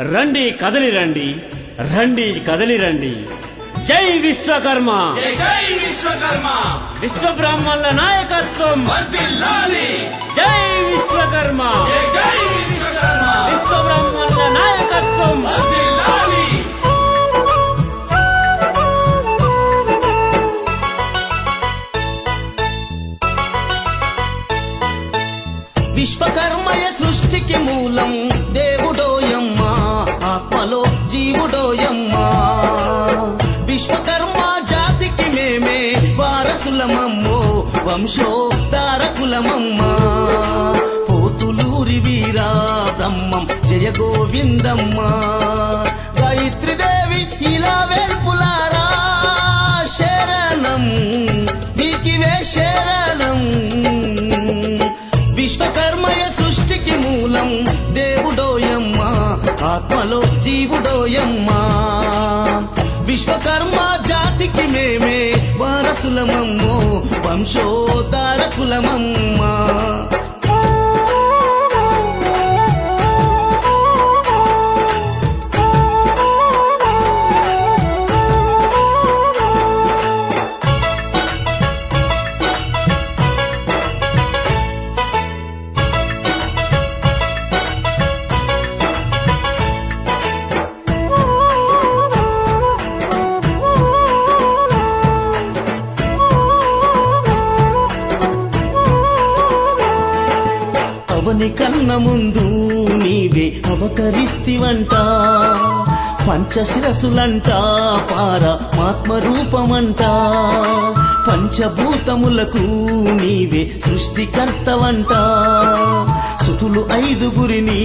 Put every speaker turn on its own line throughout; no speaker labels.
రండి కదలి రండి. రండి కదలి రండి. జై విశ్వకర్మ.
జై జై విశ్వకర్మ.
విశ్వ బ్రాహ్మణుల నాయకత్వం.
వర్ధిల్లాలి.
జై విశ్వకర్మ.
జై జై విశ్వకర్మ.
విశ్వ బ్రాహ్మణుల నాయకత్వం.
వర్ధిల్లాలి.
విశ్వకర్మయ సృష్టికి మూలం. కులమమ్మో వారసులమమ్మో వంశోద్ధారకులమమ్మ. పోతులూరి వీరా బ్రహ్మం జయ గోవిందమ్మ. గాయత్రిదేవి ఇలా వేల్పులారా శరణం నీకివే శరణం. విశ్వకర్మయ సృష్టికి మూలం దేవుడోయమ్మ ఆత్మలో జీవుడోయమ్మా. విశ్వకర్మ జాతికి మేమే వారసులమమ్మో వంశోద్ధారకులమమ్మ కులమమ్మా. అవతరిస్తివంట పంచశిరసులంట పార రూపమంట పంచభూతములకు నీవే సృష్టికర్తవంట సుతులు ఐదుగురిని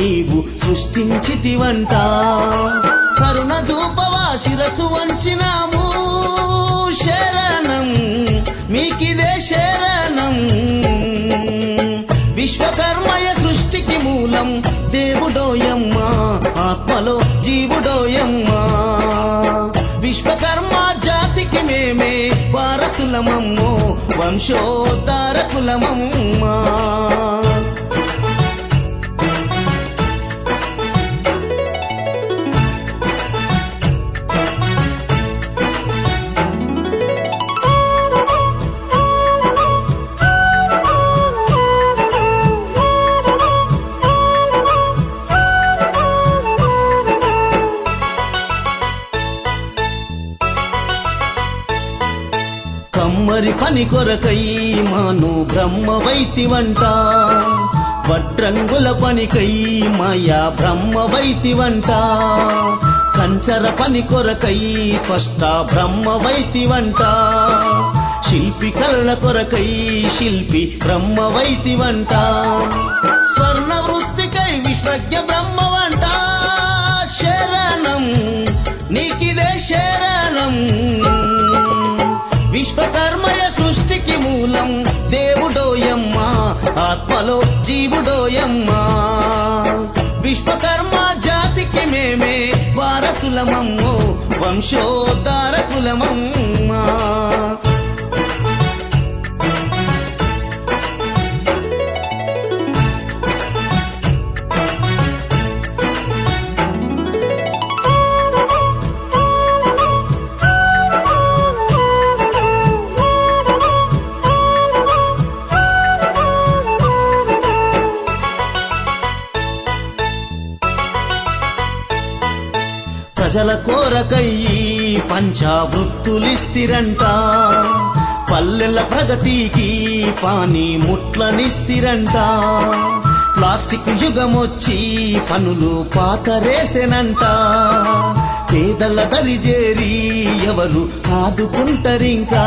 నీవు సృష్టించితివంట కరుణ చూపవా శిరసు వంచినాము శరణం మీకిదే శరణం. విశ్వకర్మయ సృష్టికి మూలం దేవుడోయమ్మ ఆత్మలో జీవుడోయమ్మ. విశ్వకర్మ జాతికి మేమే వారసులమమ్మో వంశోద్ధారకులమమ్మ. మరి పని కొరకై మాను బ్రహ్మ వైతివంట. వడ్రంగుల పనికై మాయా బ్రహ్మ వైతివంట. కంచర పని కొరకై కష్ట బ్రహ్మ వైతివంట. శిల్పి కళ్ళ కొరకై శిల్పి బ్రహ్మ వైతివంట. స్వర్ణ వృత్తికై విశ్వజ్ఞ సృష్టికి మూలం దేవుడోయమ్మ ఆత్మలో జీవుడోయమ్మ. విశ్వకర్మ జాతికి మేమే వారసులమమ్మో వంశోద్ధారకులమమ్మ. పంచావృత్తులిస్తిరంట పల్లెల ప్రగతికి పాని ముట్లనిస్తిరంట. ప్లాస్టిక్ యుగమొచ్చి పనులు పాతరేసెనంట. పేదల దరిజేరి ఎవరు ఆదుకుంటరింకా?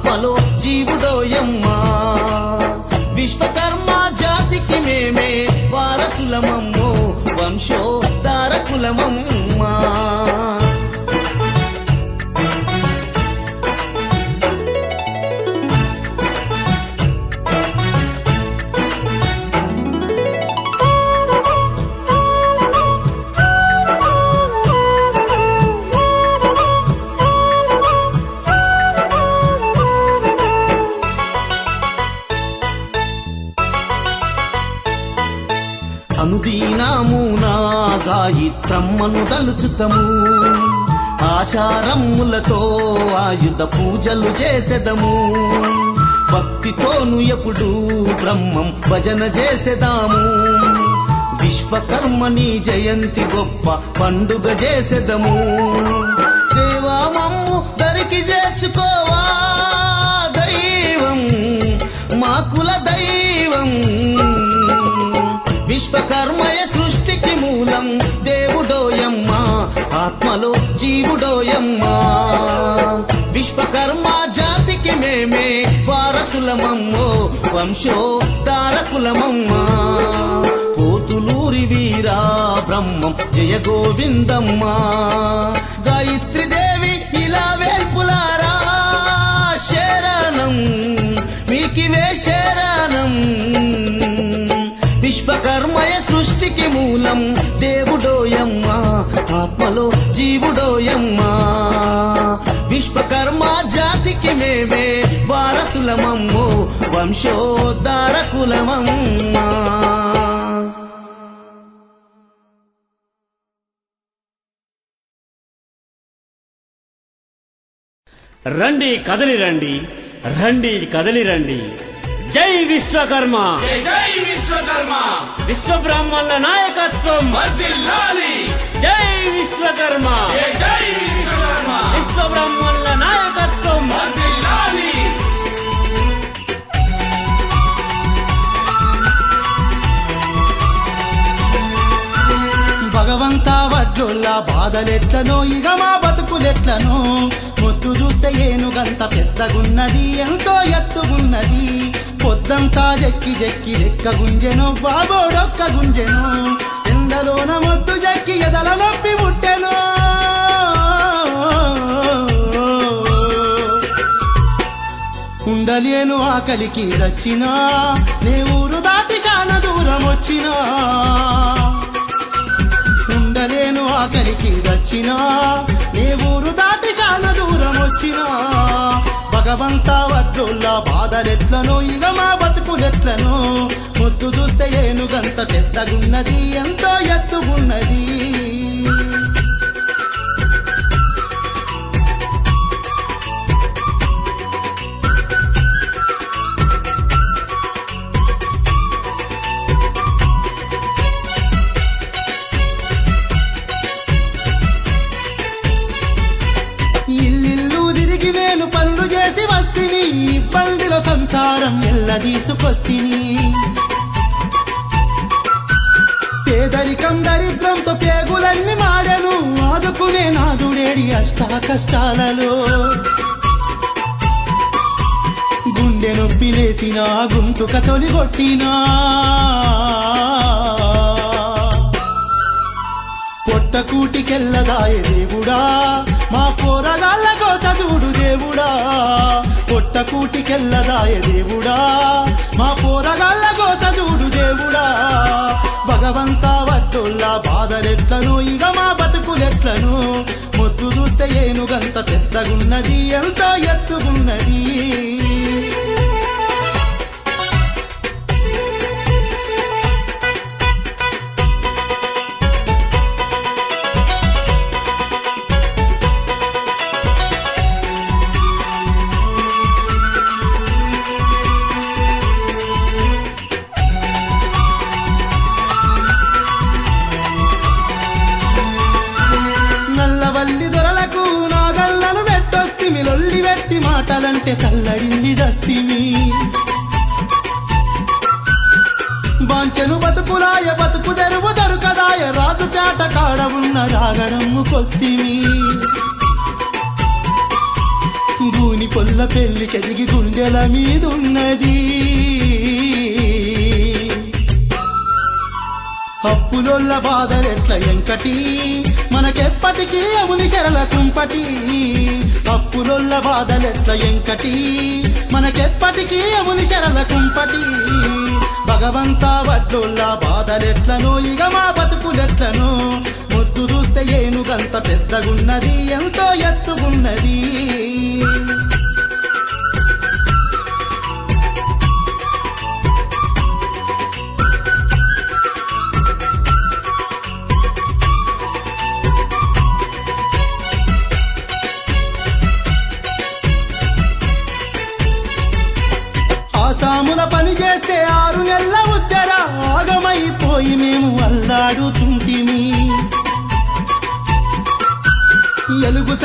ఆత్మలో జీవుడోయమ్మ విశ్వకర్మ జాతికి మేమే వారసులమమ్మో వంశోద్ధారకులమమ్మ. ఆయుధ పూజలు చేసెదము. భక్తితోను ఎప్పుడు బ్రహ్మం భజన చేసెదాము. విశ్వకర్మని జయంతి గొప్ప పండుగ చేసెదము. దేవామమ్ము దరికి చేర్చుకోవా దైవం మా కుల దైవం. విశ్వకర్మయ సృష్టికి మూలం దేవుడోయమ్మ ఆత్మలో జీవుడోయమ్మా. కులమమ్మో వారసులమమ్మో వంశోద్ధారకులమమ్మ. పోతులూరి వీరా బ్రహ్మం జయ గోవిందమ్మా. గాయత్రిదేవి ఇలా వేల్పులారా శరణం మీకివే శరణం. విశ్వకర్మయ సృష్టికి మూలం దేవుడోయమ్మా ఆత్మలో జీవుడోయమ్మా. విశ్వకర్మ జాతికి మేమే వారసులమమ్మో వంశోద్ధారకులమమ్మా.
రండి కదలి రండి రండి కదలి రండి. జై విశ్వకర్మ.
జై జై విశ్వకర్మ.
విశ్వ బ్రాహ్మణుల నాయకత్వం జై విశ్వకర్మ.
జై
నాయకత్వం
భగవంతా వడ్లుల్లా బాధలెట్లనో ఇక మా బతుకులెట్లనో. మొద్దు చూస్తే ఏనుగంత పెద్దగున్నది ఎంతో ఎత్తుగున్నది. పొద్దంతా జక్కి జక్కి లెక్క గుంజెను బాబోడొక్క గుంజెను. ఎండలోన మొద్దు జక్కి ఎదల నొప్పి ముట్టెను. ఉండలేను ఆకలికి దచ్చినా నే ఊరు దాటి చాలా దూరం వచ్చినా. ఉండలేను ఆకలికి దచ్చినా నే ఊరు దాటి చాలా దూరం వచ్చినా. భగవంతా వడ్లుల్లా బాధలెట్లను ఇక మా బతుకులెట్లను. ముద్దు చూస్తే ఏనుగంత పెద్దగున్నది ఎంతో ఎత్తుగున్నది. ఇబ్బందిలో సంసారం ఎల్ల తీసుకొస్తిని. పేదరికం దరిద్రంతో పేగులన్నీ మాడను ఆదుకునే నాదుడేడి అష్ట కష్టాలలో గుండె నొప్పి లేసిన గుంటుక తొలిగొట్టినా. పొట్టకూటికెళ్ళదాయ దేవుడా మా పోరగాళ్ళ కోస చూడు దేవుడా. పొట్టకూటికెళ్ళదాయ దేవుడా. మా పోరగాళ్ళ కోస చూడు దేవుడా. భగవంతా వట్టుల్లా బాధలెట్లను ఇక మా బతుకులెట్లను. మొద్దు చూస్తే ఏనుగంత పెద్దగున్నది ఎంత ఎత్తుగున్నది. మాటలంటే తల్లడింది దస్తిమి బాంచెను బతుకులాయ బతుకు తెరువు దొరకదాయ రాజుపేట కాడ ఉన్న రాగడమ్ముకొస్తిమి భూని పొల్ల పెళ్ళి కెదిగి గుండెల మీదున్నది. అప్పులొల్ల బాధలెట్ల ఎంకటి మనకెప్పటికీ అవుని శరల కుంపటి. అప్పులొల్ల బాధలెట్ల ఎంకటి. మనకెప్పటికీ అముని శరల కుంపటి. భగవంతా వడ్లుల్ల బాధలెట్లను ఇక మా బతుకులెట్లను. ముద్దు చూస్తే ఏనుగంత పెద్దగున్నది ఎంతో ఎత్తుగున్నది.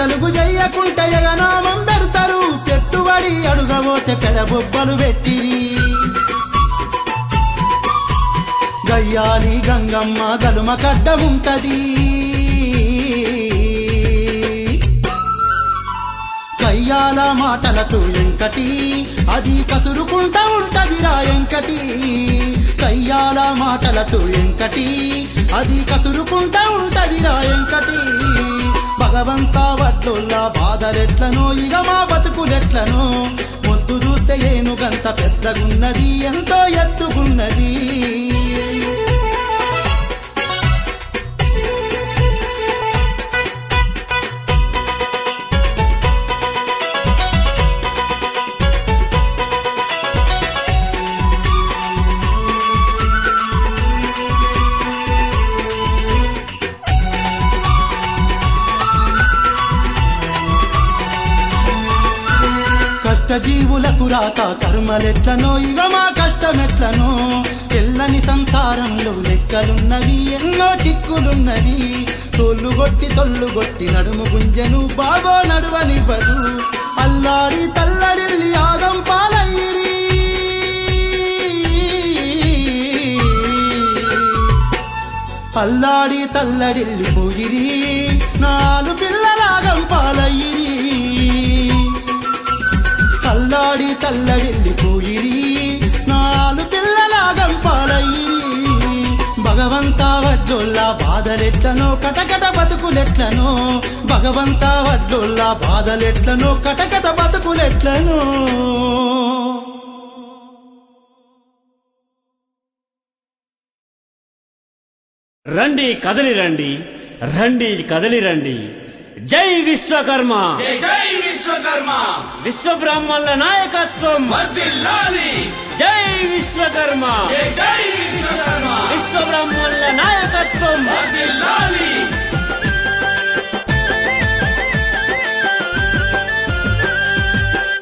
సలుగు చెయ్యకుంటే ఎగనామం పెడతారు. పెట్టుబడి అడుగబోతే పెడబొబ్బలు పెట్టిరి. గయ్యాలి గంగమ్మ గలుమ కడ్డముంటది కయ్యాల మాటలతో ఎంకటి అది కసురుకుంటా ఉంటదిరా ఎంకటి కయ్యాల మాటలతో ఎంకటి అది కసురుకుంటా ఉంటదిరా ఎంకటి భగవంతా వడ్లుల్లా బాధలెట్లనో ఇక మా బతుకులెట్లనో. మొద్దు చూస్తే ఏనుగంత పెద్దగున్నది ఎంతో ఎత్తుగున్నది కర్మలెట్లనో ఇక మా కష్టమెట్లనో తెల్లని సంసారంలో లెక్కలున్నవి ఎన్నో చిక్కులున్నవి. తొల్లు కొట్టి తొల్లు కొట్టి నడుము గుంజను బాబో నడువనివ్వదు. అల్లాడి తల్లడిల్లి ఆగం పాలయ్యిరి. అల్లాడి తల్లడిల్లి పోయిరి. నాలుగు పిల్ల బాధలెట్లనో కటకట బతుకులెట్లనో? భగవంత వడ్లుల్లా బాధలెట్లనో? కటకట బతుకులెట్లనో?
రండి కదలి రండి రండి కదలి రండి జై విశ్వకర్మ.
జై జై విశ్వకర్మ.
విశ్వ బ్రాహ్మణుల నాయకత్వం.
వర్దిల్లాలి.
జై విశ్వకర్మ.
జై జై విశ్వకర్మ.
విశ్వ బ్రాహ్మణుల నాయకత్వం.
వర్దిల్లాలి.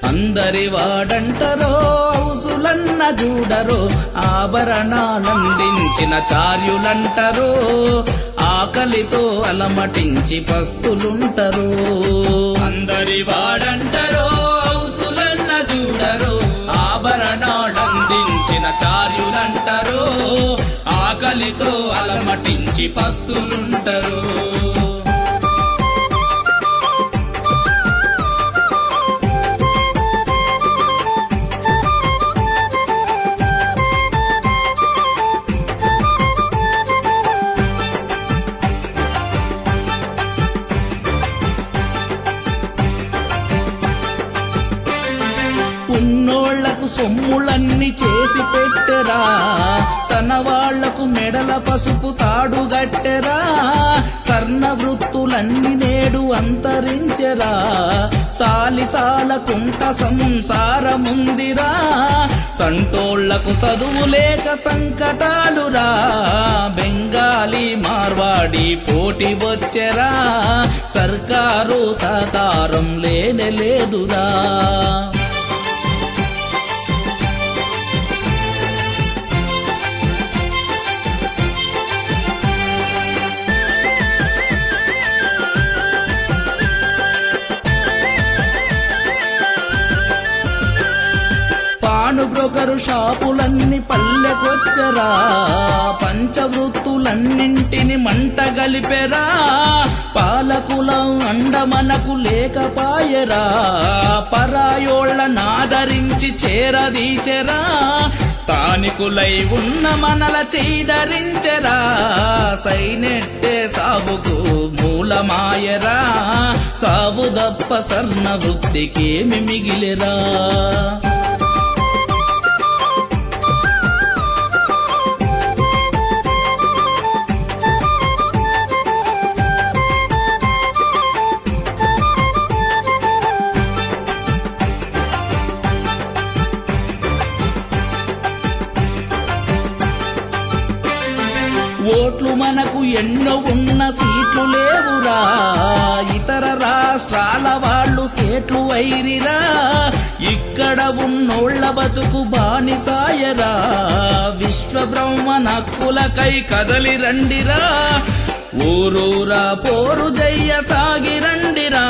అందరి వాడంటరో హౌసులన్న చూడరో ఆభరణాలందించిన చార్యులంటరో ఆకలితో అలమటించి పస్తులుంటరు. అందరి వాడంటరో ఔసులన్న చూడరు ఆభరణాలందించిన చార్యులంటరో ఆకలితో అలమటించి పస్తులుంటరు. చేసి పెట్టెరా తన వాళ్ళకు మెడల పసుపు తాడు గట్టెరా సర్ణ వృత్తులన్నీ నేడు అంతరించెరా. సాలిసాల కుంట సంసారముందిరా. సంటోళ్ళకు చదువు లేక సంకటాలురా. బెంగాలీ మార్వాడి పోటీ వచ్చెరా. సర్కారు సహకారం లేనే లేదురా. ఒకరు షాపులన్నీ పల్లెకొచ్చరా పంచవృత్తులన్నింటిని మంట గలిపెరా పాలకులం అండ మనకు లేకపాయరా పరాయోళ్ళ నాదరించి చేరదీశరా స్థానికులై ఉన్న మనల చేదరించరా సైనెట్టే సాగుకు మూలమాయరా సాగుదప్ప సర్ణ వృత్తికేమి మిగిలిరా. ఎన్నో ఉన్న సీట్లు లేవురా. ఇతర రాష్ట్రాల వాళ్ళు సేట్లు వైరిరా ఇక్కడ ఉన్నోళ్ళ బతుకు బానిసాయరా. విశ్వ బ్రహ్మ నక్కులకై కదలి రండిరా. ఊరూరా పోరు జయ్య సాగిరండిరా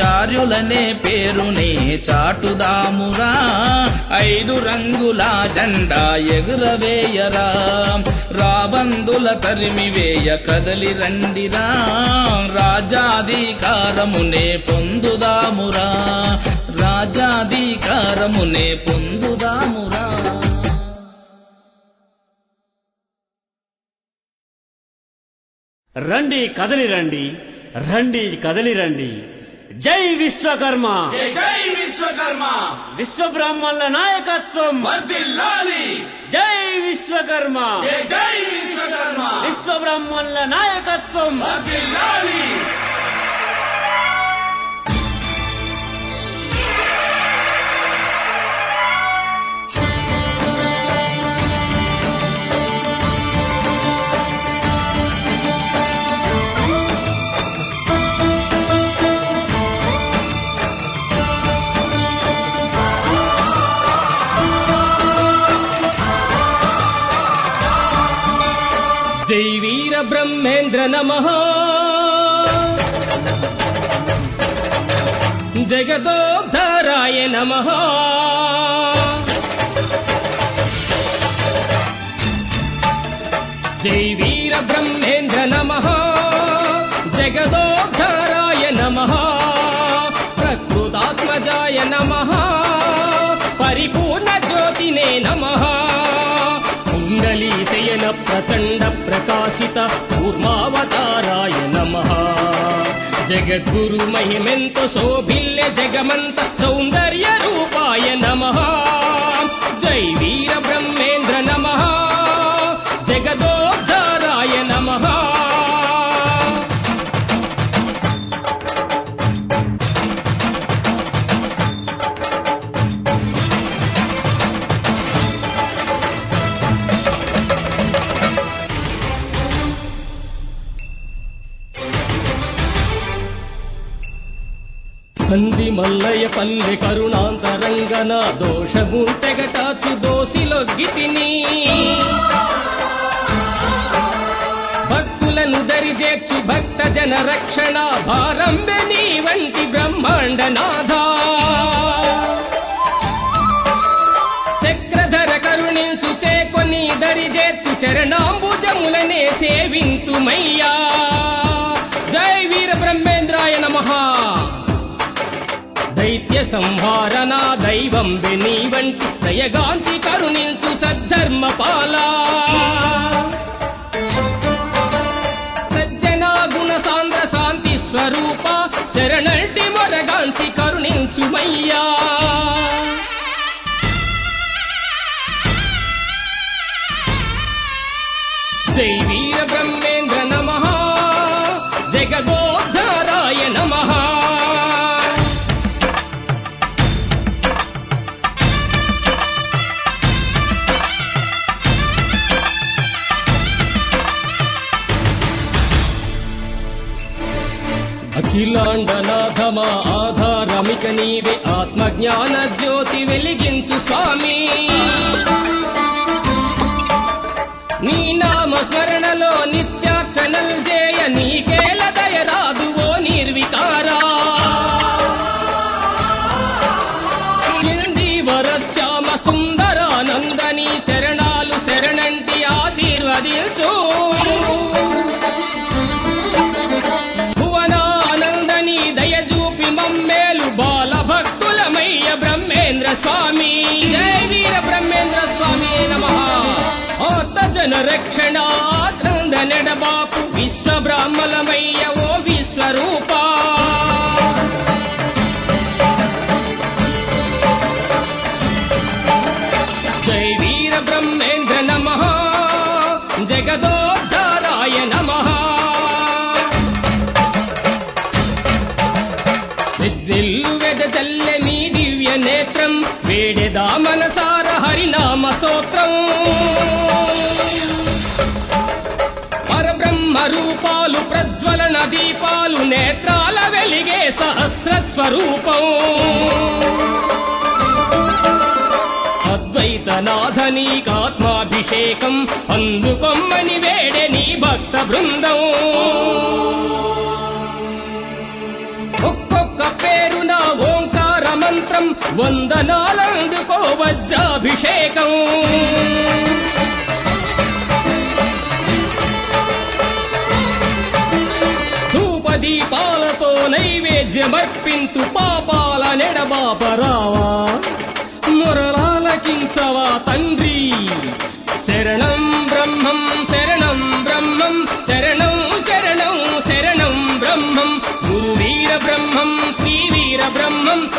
చార్యులనే పేరునే చాటుదామురా ఐదు రంగుల జెండా ఎగురవేయరా. రాబందుల తరిమివేయ కదలి రండిరా. రాజాధికారమునే పొందుదామురా. రాజాధికారమునే పొందుదామురా.
రండి కదలి రండి రండి కదలి రండి. జై విశ్వకర్మ.
జై విశ్వకర్మ.
విశ్వ బ్రాహ్మణుల నాయకత్వం జై విశ్వకర్మ.
జై జై విశ్వకర్మ.
విశ్వ బ్రాహ్మణుల నాయకత్వం
జై వీర బ్రహ్మేంద్ర నమ జగదోద్ధరాయ నమ జై వీర బ్రహ్మేంద్ర నమ జగదోద్ధరాయ నమ ప్రకృతాత్మజాయ నమ పరిపూర్ణ జ్యోతినే నమ కుండలీ శయన ప్రచండ ప్రకాశిత కూర్మావతారాయ నమ. జగద్గురు మహిమెంత శోభిల్య జగమంత సౌందర్య రూపాయ నమ. జై వీర బ్రహ్మేంద్ర నమ. సంధి మల్లయ్య పల్లె కరుణాంతరంగన దోషము తెగటాచు దోసిలొగ్గితిని భక్తులను దరిజేర్చి భక్త జన రక్షణ భారంబె నీ వంటి బ్రహ్మాండ నాథ. చక్రధర కరుణించు చేకొని దరిజేర్చు చరణాంబుజములనే సేవింతుమయ్యా. దైత్య సంహారణ దైవం నీ వంటి దయగాంచి కరుణించు సద్ధర్మ పాలా. సజ్జనా గుణ సాంద్ర శాంతి స్వరూప శరణంటి మొరగాంచి కరుణించుమయ్యా మా ఆధారమిక నీవే ఆత్మజ్ఞాన జ్యోతి వెలిగించు స్వామి. నీ నామ స్మరణలో రూపాలు ప్రజ్వలన దీపాలు నేత్రాల వెలిగే సహస్ర స్వరూపం. అద్వైతనాథనీకాత్మాభిషేకం అందుకొమ్మని వేడె నీ భక్త బృందం. ఒక్కొక్క పేరు నా ఓంకార మంత్రం వందనాలందుకో వజ్రాభిషేకం. సమర్పింతు పాపాల నెడబాపరావా. మురళాలకించవా తండ్రి. శరణం బ్రహ్మం శరణం బ్రహ్మం శరణం శరణం శరణం బ్రహ్మం. గురువీర బ్రహ్మం శ్రీవీర బ్రహ్మం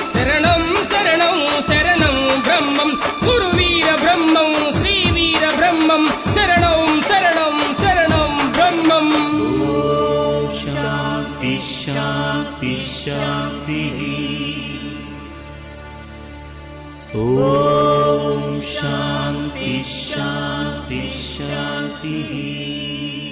शान्तिः। ॐ शान्ति। शान्ति। शातिः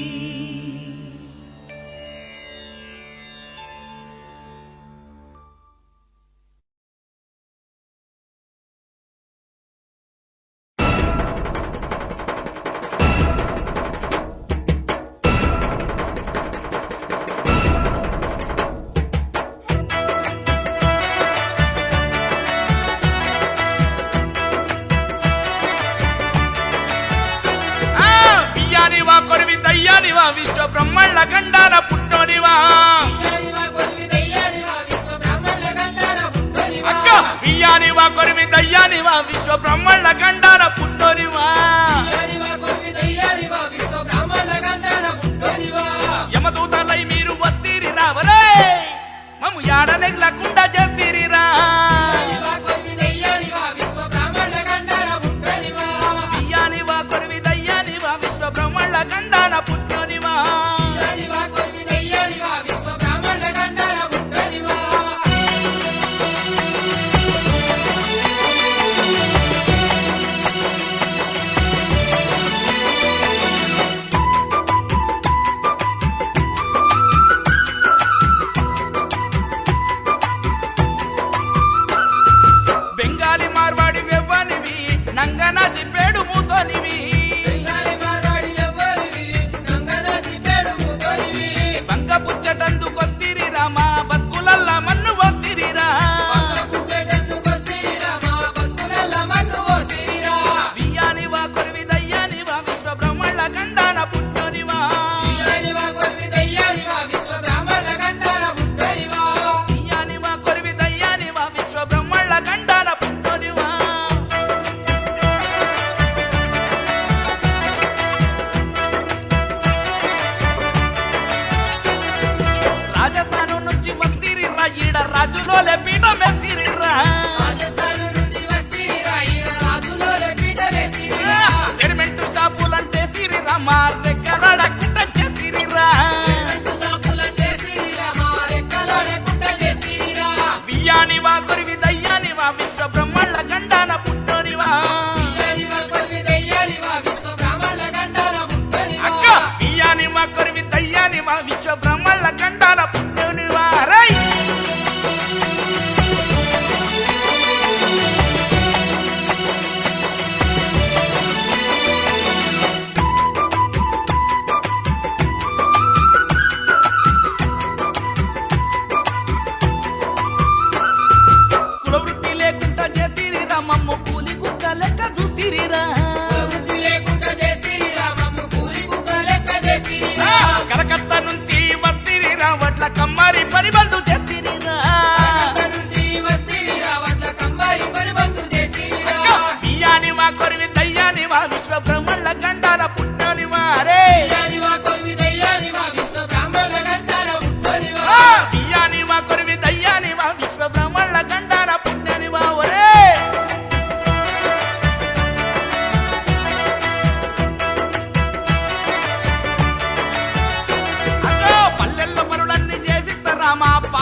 झाडाने एक लाकूड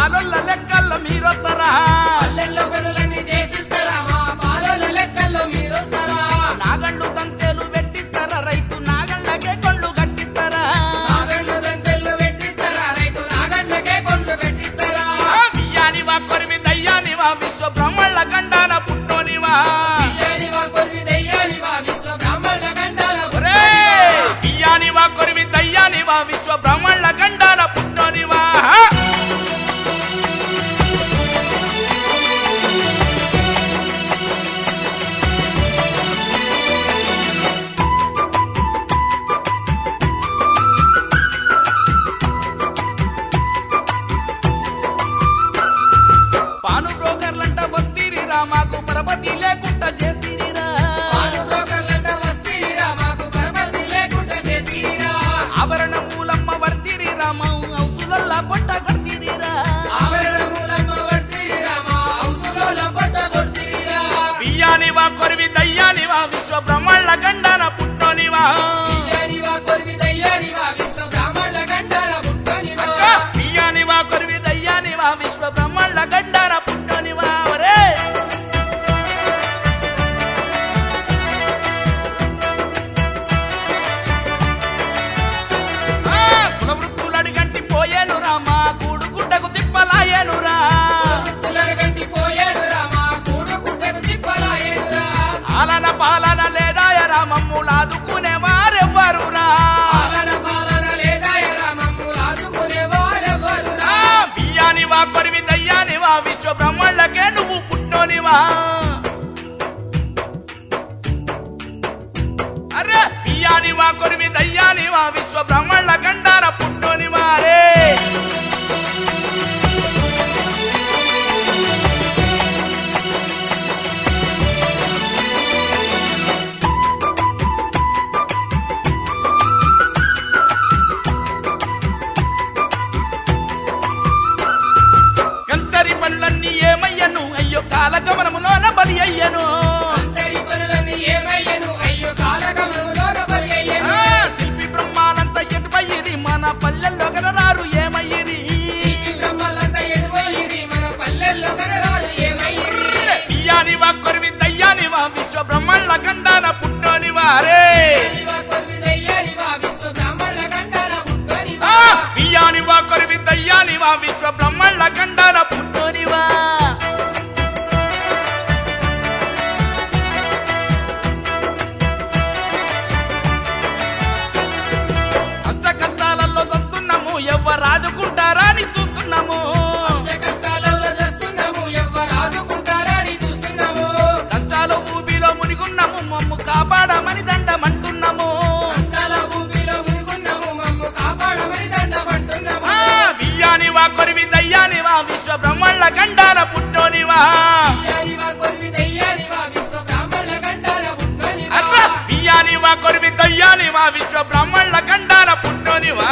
ఆలోళ్ళ లెక్కల్లో మీరు వస్తారా now. అరే పియాని వా కొరిమి దయ్యాని వా విశ్వ బ్రహ్మళ్ళ కండాల పుట్టోనివా.
కష్ట కష్టాలలో చస్తున్నాము ఎవరు ఆదుకుంటారా అని చూస్తున్నాము.
కష్టాలు భూమిలో మునిగున్నాము మమ్ము కాపాడమని దండమంటున్నాము. కొరివి దయ్యానివా విశ్వ బ్రహ్మణ్ల కండాల పుట్టోనివా. అట్లా బియ్యానివా కొరివి దయ్యానివా విశ్వ బ్రహ్మణ్ల కండాన పుట్టోనివా.